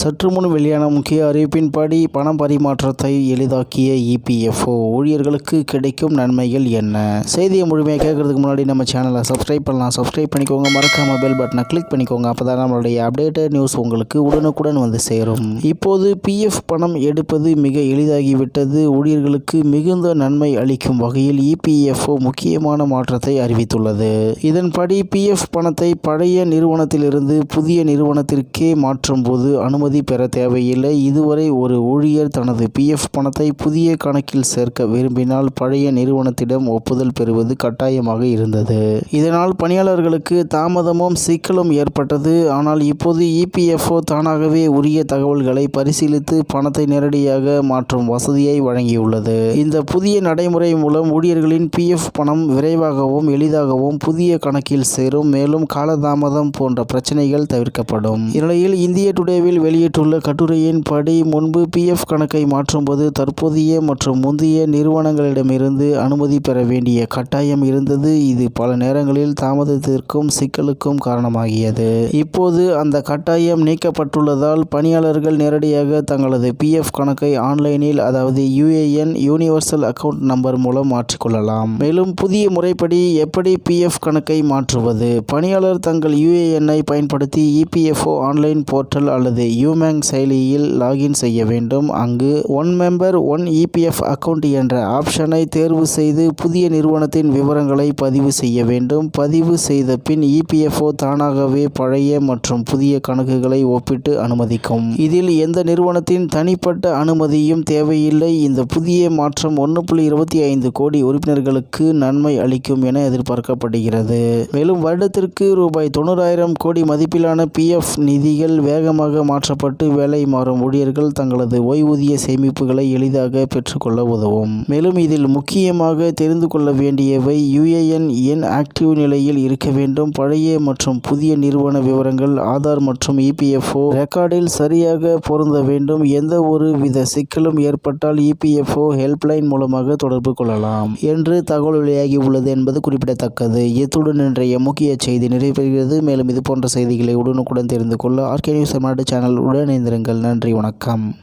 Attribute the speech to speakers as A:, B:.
A: சற்று முன் வெளியான முக்கிய அறிவிப்பின்படி பண பரிமாற்றத்தை எளிதாக்கிய இபிஎஃப்ஓ ஊழியர்களுக்கு கிடைக்கும் நன்மைகள் என்ன? செய்தியை முழுமையாக கேட்கறதுக்கு முன்னாடி நம்ம சேனலை சப்ஸ்கிரைப் பண்ணலாம். சப்ஸ்கிரைப் பண்ணிக்கோங்க. மறக்காம பெல் பட்டனை கிளிக் பண்ணிக்கோங்க. அப்போ தான் நம்மளுடைய அப்டேட்டட் நியூஸ் உங்களுக்கு உடனுக்குடன் வந்து சேரும். இப்போது பிஎஃப் பணம் எடுப்பது மிக எளிதாகிவிட்டது. ஊழியர்களுக்கு மிகுந்த நன்மை அளிக்கும் வகையில் இபிஎஃப்ஓ முக்கியமான மாற்றத்தை அறிவித்துள்ளது. இதன்படி பிஎஃப் பணத்தை பழைய நிறுவனத்திலிருந்து புதிய நிறுவனத்திற்கே மாற்றும் போது அனுமதி பெற தேவையில்லை. இதுவரை ஒரு ஊழியர் தனது பிஎஃப் பணத்தை புதிய கணக்கில் சேர்க்க விரும்பினால் பழைய நிறுவனத்திடம் ஒப்புதல் பெறுவது கட்டாயமாக இருந்தது. இதனால் பணியாளர்களுக்கு தாமதமும் சிக்கலும் ஏற்பட்டது. ஆனால் இப்போது இபிஎஃப்ஓ தானாகவே உரிய தகவல்களை பரிசீலித்து பணத்தை நேரடியாக மாற்றும் வசதியை வழங்கியுள்ளது. இந்த புதிய நடைமுறை மூலம் ஊழியர்களின் பிஎஃப் பணம் விரைவாகவும் எளிதாகவும் புதிய கணக்கில் சேரும். மேலும் காலதாமதம் போன்ற பிரச்சனைகள் தவிர்க்கப்படும். இந்நிலையில் இந்திய டுடேவில் வெளியிட்டுள்ள கட்டுரையின் படி முன்பு பிஎஃப் கணக்கை மாற்றும்போது தற்போதைய மற்றும் முந்தைய நிறுவனங்களிடமிருந்து அனுமதி பெற வேண்டிய கட்டாயம் இருந்தது. இது பல நேரங்களில் தாமதத்திற்கும் சிக்கலுக்கும் காரணமாகியது. இப்போது அந்த கட்டாயம் நீக்கப்பட்டுள்ளதால் பணியாளர்கள் நேரடியாக தங்களது பிஎஃப் கணக்கை ஆன்லைனில் அதாவது யுஏஎன் யூனிவர்சல் அக்கவுண்ட் நம்பர் மூலம் மாற்றிக்கொள்ளலாம். மேலும் புதிய முறைப்படி எப்படி பிஎஃப் கணக்கை மாற்றுவது? பணியாளர் தங்கள் யுஏஎன்ஐ பயன்படுத்தி இபிஎஃப்ஓ ஆன்லைன் போர்ட்டல் அல்லது யூமேங் செயலியில் லாகின் செய்ய வேண்டும். அங்கு one member one EPF account என்ற ஆப்ஷனை தேர்வு செய்து புதிய நிறுவனத்தின் விவரங்களை பதிவு செய்ய வேண்டும். பதிவு செய்த பின் இபிஎஃப்ஓ தானாகவே பழைய மற்றும் புதிய கணக்குகளை ஒப்பிட்டு அனுமதிக்கும். இதில் எந்த நிறுவனத்தின் தனிப்பட்ட அனுமதியும் தேவையில்லை. இந்த புதிய மாற்றம் ஒன்று புள்ளி இருபத்தி ஐந்து கோடி உறுப்பினர்களுக்கு நன்மை அளிக்கும் என எதிர்பார்க்கப்படுகிறது. மேலும் வருடத்திற்கு ரூபாய் தொண்ணூறாயிரம் கோடி மதிப்பிலான பிஎஃப் நிதிகள் வேகமாக மாற்றப்பட்டு வேலை மாறும். ஊழியர்கள் தங்களது ஓய்வூதிய சேமிப்புகளை எளிதாக பெற்றுக்கொள்ள உதவும். மேலும் இதில் முக்கியமாக தெரிந்து கொள்ள வேண்டியவை யுஏஎன் எண் ஆக்டிவ் நிலையில் இருக்க வேண்டும். பழைய மற்றும் புதிய நிறுவன விவரங்கள் ஆதார் மற்றும் இபிஎஃப்ஓ ரெக்கார்டில் சரியாக பொருந்த வேண்டும். எந்த ஒரு வித சிக்கலும் ஏற்பட்டால் இபிஎஃப்ஓ ஹெல்ப்லைன் மூலமாக தொடர்பு கொள்ளலாம் என்று தகவல் வெளியாகி உள்ளது என்பது குறிப்பிடத்தக்கது. இத்துடன் இன்றைய முக்கிய செய்தி நிறைவேறுகிறது மேலும் இது போன்ற செய்திகளை உடனுக்குடன் தெரிந்து கொள்ள ஆர்கே நியூஸ் தமிழ்நாடு சேனல் உடன் நன்றி வணக்கம்.